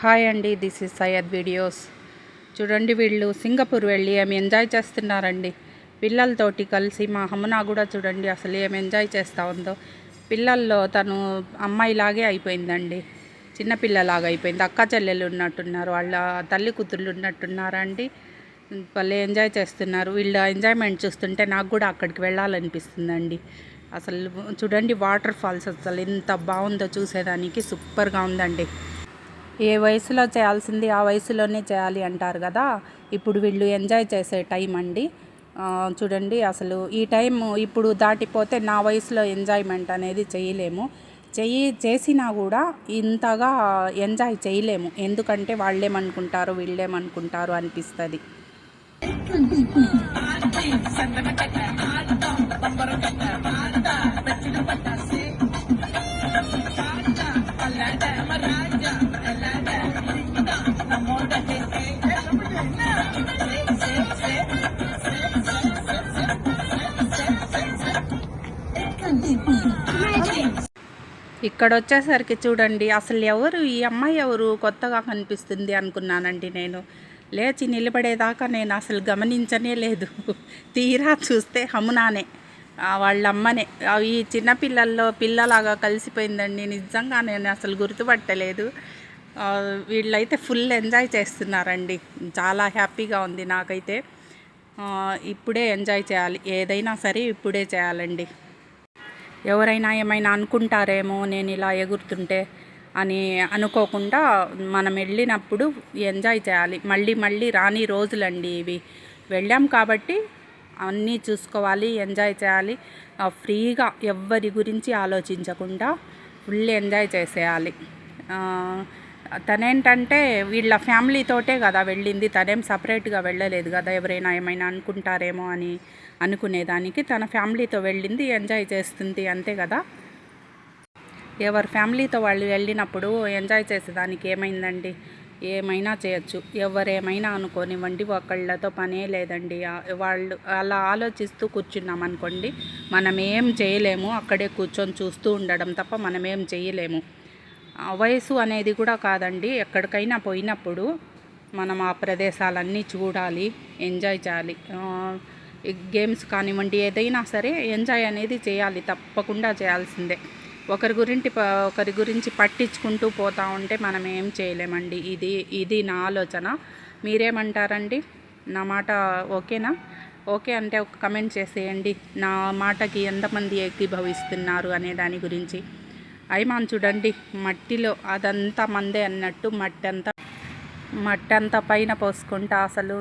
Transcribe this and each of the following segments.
Hi అండి this is Syed videos చూడండి వీళ్ళు సింగపూర్ వెళ్ళి ఏమి ఎంజాయ్ చేస్తున్నారండి. పిల్లలతోటి కలిసి మా హమునా కూడా చూడండి అసలు ఏమి ఎంజాయ్ చేస్తూ ఉందో. పిల్లల్లో తను అమ్మాయిలాగే అయిపోయిందండి. చిన్నపిల్లలాగా అయిపోయింది. అక్క చెల్లెలు ఉన్నట్టున్నారు వాళ్ళ తల్లి కూతుళ్ళు ఉన్నట్టున్నారండి. వాళ్ళు ఎంజాయ్ చేస్తున్నారు. వీళ్ళ ఎంజాయ్మెంట్ చూస్తుంటే నాకు కూడా అక్కడికి వెళ్ళాలనిపిస్తుందండి. అసలు చూడండి వాటర్ ఫాల్స్ అసలు ఎంత బాగుందో చూసేదానికి సూపర్గా ఉందండి. ఏ వయసులో చేయాల్సింది ఆ వయసులోనే చేయాలి అంటారు కదా. ఇప్పుడు వీళ్ళు ఎంజాయ్ చేసే టైం అండి. చూడండి అసలు ఈ టైం ఇప్పుడు దాటిపోతే నా వయసులో ఎంజాయ్మెంట్ అనేది చేయలేము. చెయ్యి చేసినా కూడా ఇంతగా ఎంజాయ్ చేయలేము. ఎందుకంటే వాళ్ళేమనుకుంటారు వీళ్ళేమనుకుంటారు అనిపిస్తుంది. ఇక్కడ వచ్చేసరికి చూడండి అసలు ఎవరు ఈ అమ్మాయి ఎవరు కొత్తగా కనిపిస్తుంది అనుకున్నానండి నేను. లేచి నిలబడేదాకా నేను అసలు గమనించనే లేదు. తీరా చూస్తే హమునానే వాళ్ళ అమ్మనే ఈ చిన్నపిల్లల్లో పిల్లలాగా కలిసిపోయిందండి. నిజంగా నేను అసలు గుర్తుపట్టలేదు. వీళ్ళైతే ఫుల్ ఎంజాయ్ చేస్తున్నారండి. చాలా హ్యాపీగా ఉంది నాకైతే. ఇప్పుడే ఎంజాయ్ చేయాలి. ఏదైనా సరే ఇప్పుడే చేయాలండి. ఎవరైనా ఏమైనా అనుకుంటారేమో నేను ఇలా ఎగురుతుంటే అని అనుకోకుండా మనం వెళ్ళినప్పుడు ఎంజాయ్ చేయాలి. మళ్ళీ మళ్ళీ రాని రోజులండి ఇవి. వెళ్ళాం కాబట్టి అన్నీ చూసుకోవాలి ఎంజాయ్ చేయాలి. ఫ్రీగా ఎవ్వరి గురించి ఆలోచించకుండా ఫుల్ ఎంజాయ్ చేసేయాలి. తనేంటంటే వీళ్ళ ఫ్యామిలీతోటే కదా వెళ్ళింది. తనేం సపరేట్గా వెళ్ళలేదు కదా. ఎవరైనా ఏమైనా అనుకుంటారేమో అని అనుకునేదానికి తన ఫ్యామిలీతో వెళ్ళింది ఎంజాయ్ చేస్తుంది అంతే కదా. ఎవరి ఫ్యామిలీతో వాళ్ళు వెళ్ళినప్పుడు ఎంజాయ్ చేసేదానికి ఏమైందండి? ఏమైనా చేయొచ్చు. ఎవరేమైనా అనుకోనివ్వండి ఒకళ్ళతో పనే లేదండి. వాళ్ళు అలా ఆలోచిస్తూ కూర్చున్నాం అనుకోండి మనం ఏం చేయలేము. అక్కడే కూర్చొని చూస్తూ ఉండడం తప్ప మనం ఏం చేయలేము. వయసు అనేది కూడా కాదండి. ఎక్కడికైనా పోయినప్పుడు మనం ఆ ప్రదేశాలన్నీ చూడాలి ఎంజాయ్ చేయాలి. గేమ్స్ కానివ్వండి ఏదైనా సరే ఎంజాయ్ అనేది చేయాలి తప్పకుండా చేయాల్సిందే. ఒకరి గురించి ప- ఒకరి గురించి పట్టించుకుంటూ పోతా ఉంటే మనం ఏం చేయలేమండి. ఇది ఇది నా ఆలోచన. మీరేమంటారండి? నా మాట ఓకేనా? ఓకే అంటే ఒక కమెంట్ చేసేయండి. నా మాటకి ఎంతమంది ఏకీభవిస్తున్నారు అనే దాని గురించి. అయిమాన్ చూడండి మట్టిలో అదంతా మందే అన్నట్టు మట్టి అంతా మట్టి అంతా పైన పోసుకుంటా అసలు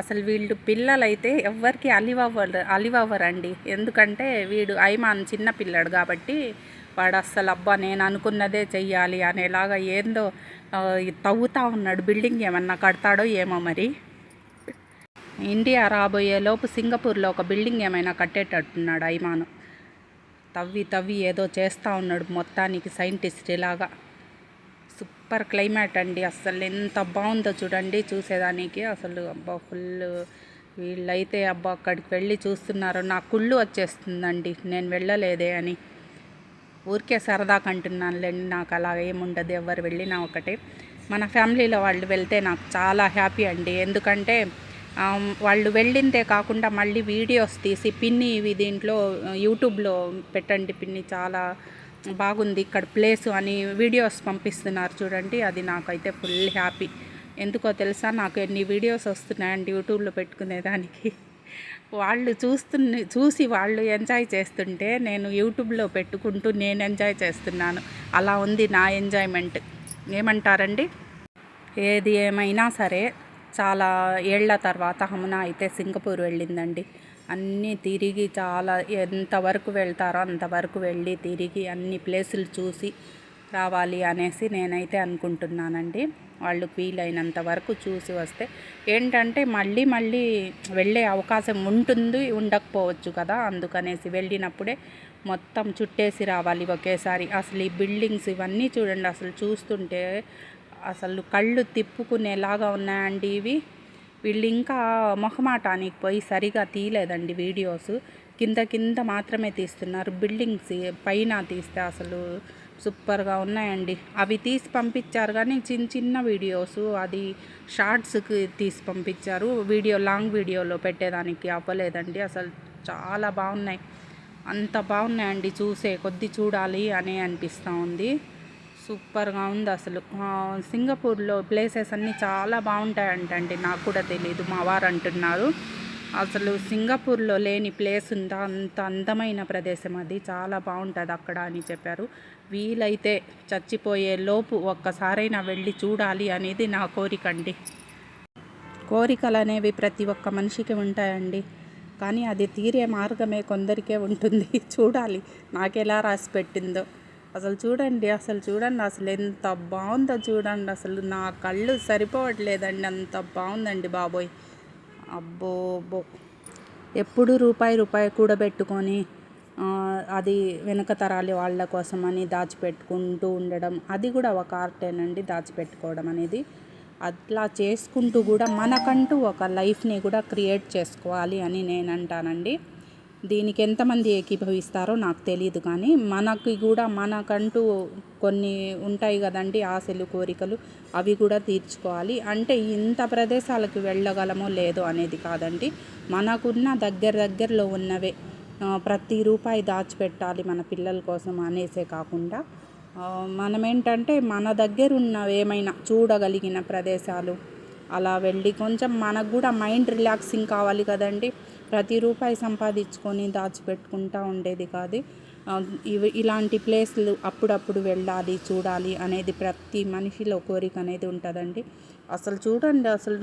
అసలు వీళ్ళు పిల్లలైతే ఎవ్వరికి అలివవ్వరు అలివవ్వరండి. ఎందుకంటే వీడు ఐమాన్ చిన్న పిల్లాడు కాబట్టి వాడు అస్సలు అబ్బా నేను అనుకున్నదే చెయ్యాలి అనేలాగా ఏందో తవ్వుతూ తవ్వుతా ఉన్నాడు. బిల్డింగ్ ఏమన్నా కడతాడో ఏమో మరి. ఇండియా రాబోయే లోపు సింగపూర్లో ఒక బిల్డింగ్ ఏమైనా కట్టేటట్టున్నాడు ఐమాను తవ్వి తవ్వి ఏదో చేస్తూ ఉన్నాడు మొత్తానికి సైంటిస్ట్ ఇలాగా. సూపర్ క్లైమేట్ అండి. అసలు ఎంత బాగుందో చూడండి చూసేదానికి. అసలు అబ్బా ఫుల్ వీళ్ళైతే అబ్బా అక్కడికి వెళ్ళి చూస్తున్నారు. నా కుళ్ళు వచ్చేస్తుందండి. నేను వెళ్ళలేదే అని. ఊరికే సరదాగా అంటున్నానులేండి నాకు అలా ఏముండదు ఎవరు వెళ్ళినా ఒకటే. మన ఫ్యామిలీలో వాళ్ళు వెళ్తే నాకు చాలా హ్యాపీ అండి. ఎందుకంటే వాళ్ళు వెళ్ళిందే కాకుండా మళ్ళీ వీడియోస్ తీసి పిన్ని ఇవి దీంట్లో యూట్యూబ్లో పెట్టండి పిన్ని చాలా బాగుంది ఇక్కడ ప్లేస్ అని వీడియోస్ పంపిస్తున్నారు చూడండి అది నాకైతే ఫుల్ హ్యాపీ. ఎందుకో తెలుసా నాకు ఎన్ని వీడియోస్ వస్తున్నాయండి యూట్యూబ్లో పెట్టుకునేదానికి వాళ్ళు చూస్తున్న చూసి వాళ్ళు ఎంజాయ్ చేస్తుంటే నేను యూట్యూబ్లో పెట్టుకుంటూ నేను ఎంజాయ్ చేస్తున్నాను. అలా ఉంది నా ఎంజాయ్మెంట్. ఏమంటారండి? ఏది ఏమైనా సరే చాలా ఏళ్ళ తర్వాత హమున అయితే సింగపూర్ వెళ్ళిందండి. అన్నీ తిరిగి చాలా ఎంతవరకు వెళ్తారో అంతవరకు వెళ్ళి తిరిగి అన్ని ప్లేసులు చూసి రావాలి అనేసి నేనైతే అనుకుంటున్నానండి. వాళ్ళు వీలైనంత వరకు చూసి వస్తే ఏంటంటే మళ్ళీ మళ్ళీ వెళ్ళే అవకాశం ఉంటుంది ఉండకపోవచ్చు కదా. అందుకనేసి వెళ్ళినప్పుడే మొత్తం చుట్టేసి రావాలి ఒకేసారి. అసలు ఈ బిల్డింగ్స్ ఇవన్నీ చూడండి అసలు చూస్తుంటే అసలు కళ్ళు తిప్పుకునేలాగా ఉన్నాయండి ఇవి. వీళ్ళు ఇంకా మొహమాటానికి పోయి సరిగా తీయలేదండి వీడియోస్. కింద కింద మాత్రమే తీస్తున్నారు. బిల్డింగ్స్ పైన తీస్తే అసలు సూపర్గా ఉన్నాయండి. అవి తీసి పంపించారు కానీ చిన్న చిన్న వీడియోస్ అది షార్ట్స్కి తీసి పంపించారు. వీడియో లాంగ్ వీడియోలో పెట్టేదానికి అవ్వలేదండి. అసలు చాలా బాగున్నాయి. అంత బాగున్నాయండి చూసే కొద్ది చూడాలి అని అనిపిస్తూ ఉంది. సూపర్గా ఉంది అసలు. సింగపూర్లో ప్లేసెస్ అన్నీ చాలా బాగుంటాయంటండి నాకు కూడా తెలియదు మా వారు అంటున్నారు. అసలు సింగపూర్లో లేని ప్లేస్ ఉందా అంత అందమైన ప్రదేశం అది. చాలా బాగుంటుంది అక్కడ అని చెప్పారు. వీలైతే చచ్చిపోయే లోపు ఒక్కసారైనా వెళ్ళి చూడాలి అనేది నా కోరిక అండి. కోరికలు అనేవి ప్రతి ఒక్క మనిషికి ఉంటాయండి. కానీ అది తీరే మార్గమే కొందరికే ఉంటుంది. చూడాలి నాకెలా రాసి పెట్టిందో. అసలు చూడండి అసలు చూడండి అసలు ఎంత బాగుందో చూడండి అసలు నా కళ్ళు సరిపోవట్లేదండి అంత బాగుందండి బాబోయ్. అబ్బో బో. ఎప్పుడు రూపాయి రూపాయి కూడబెట్టుకొని అది వెనక తరాలి వాళ్ళ కోసం అని దాచిపెట్టుకుంటూ ఉండడం అది కూడా ఒక ఆర్టేనండి దాచిపెట్టుకోవడం అనేది. అట్లా చేసుకుంటూ కూడా మనకంటూ ఒక లైఫ్ని కూడా క్రియేట్ చేసుకోవాలి అని నేను అంటానండి దీనికి ఎంతమంది ఏకీభవిస్తారో నాకు తెలియదు కానీ మనకి కూడా మనకంటూ కొన్ని ఉంటాయి కదండి ఆశలు కోరికలు. అవి కూడా తీర్చుకోవాలి. అంటే ఇంత ప్రదేశాలకు వెళ్ళగలమో లేదో అనేది కాదండి. మనకున్న దగ్గర దగ్గరలో ఉన్నవే. ప్రతి రూపాయి దాచిపెట్టాలి మన పిల్లల కోసం అనేసే కాకుండా మనమేంటంటే మన దగ్గర ఉన్నవి ఏమైనా చూడగలిగిన ప్రదేశాలు అలా వెళ్ళి కొంచెం మనకు కూడా మైండ్ రిలాక్సింగ్ కావాలి కదండి. ప్రతి రూపాయి సంపాదించుకొని దాచిపెట్టుకుంటా ఉండేది కాదు. ఇవి ఇలాంటి ప్లేస్లు అప్పుడప్పుడు వెళ్ళాలి చూడాలి అనేది ప్రతి మనిషిలో కోరిక అనేది ఉంటుందండి. అసలు చూడండి అసలు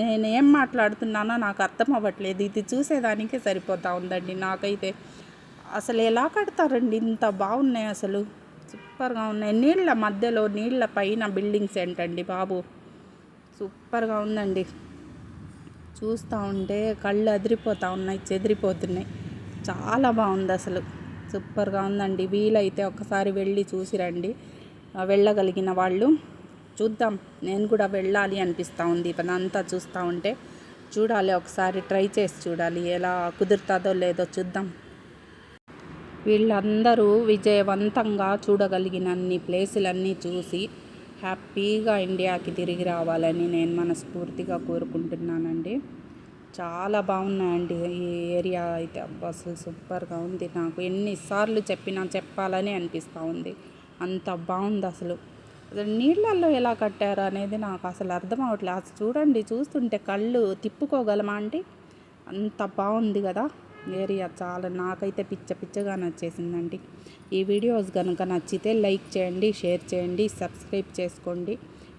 నేనేం మాట్లాడుతున్నానో నాకు అర్థం అవ్వట్లేదు. ఇది చూసేదానికే సరిపోతా ఉందండి నాకైతే. అసలు ఎలా కడతారండి ఇంత బాగున్నాయి అసలు? సూపర్గా ఉన్నాయి. నీళ్ళ మధ్యలో నీళ్ళ పైన బిల్డింగ్స్ ఏంటండి బాబు? సూపర్గా ఉందండి. చూస్తూ ఉంటే కళ్ళు అదిరిపోతూ ఉన్నాయి చెదిరిపోతున్నాయి. చాలా బాగుంది అసలు. సూపర్గా ఉందండి. వీలైతే ఒకసారి వెళ్ళి చూసి రండి. వెళ్ళగలిగిన వాళ్ళు. చూద్దాం. నేను కూడా వెళ్ళాలి అనిపిస్తూ ఉంది. ఇదంతా చూస్తూ ఉంటే చూడాలి ఒకసారి ట్రై చేసి చూడాలి. ఎలా కుదురుతుందో లేదో చూద్దాం. వీళ్ళందరూ విజయవంతంగా చూడగలిగినన్ని ప్లేసులన్నీ చూసి హ్యాపీగా ఇండియాకి తిరిగి రావాలని నేను మనస్ఫూర్తిగా కోరుకుంటున్నానండి. చాలా బాగున్నాయండి ఈ ఏరియా అయితే. అబ్బా అసలు సూపర్గా ఉంది. నాకు ఎన్నిసార్లు చెప్పినా చెప్పాలని అనిపిస్తూ ఉంది. అంత బాగుంది అసలు. అసలు నీళ్ళల్లో ఎలా కట్టారు అనేది నాకు అసలు అర్థం అవ్వట్లేదు అసలు చూడండి చూస్తుంటే కళ్ళు తిప్పుకోగలమా అంటే అంత బాగుంది కదా. ఏరియా చాలా నాకైతే పిచ్చ పిచ్చగా నచ్చేసిందండి ఈ వీడియోస్ కనుక నచ్చితే లైక్ చేయండి షేర్ చేయండి సబ్స్క్రైబ్ చేసుకోండి.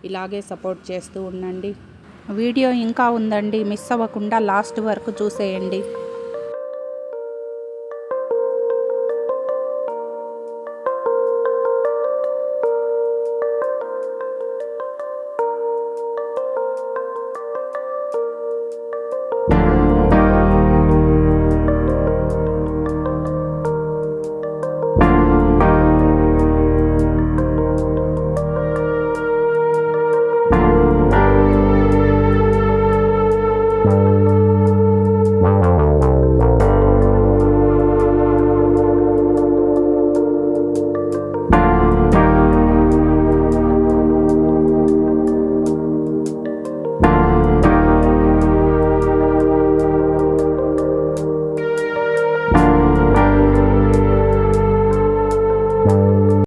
ఇలాగే సపోర్ట్ చేస్తూ ఉండండి. వీడియో ఇంకా ఉందండి మిస్ అవ్వకుండా లాస్ట్ వరకు చూసేయండి.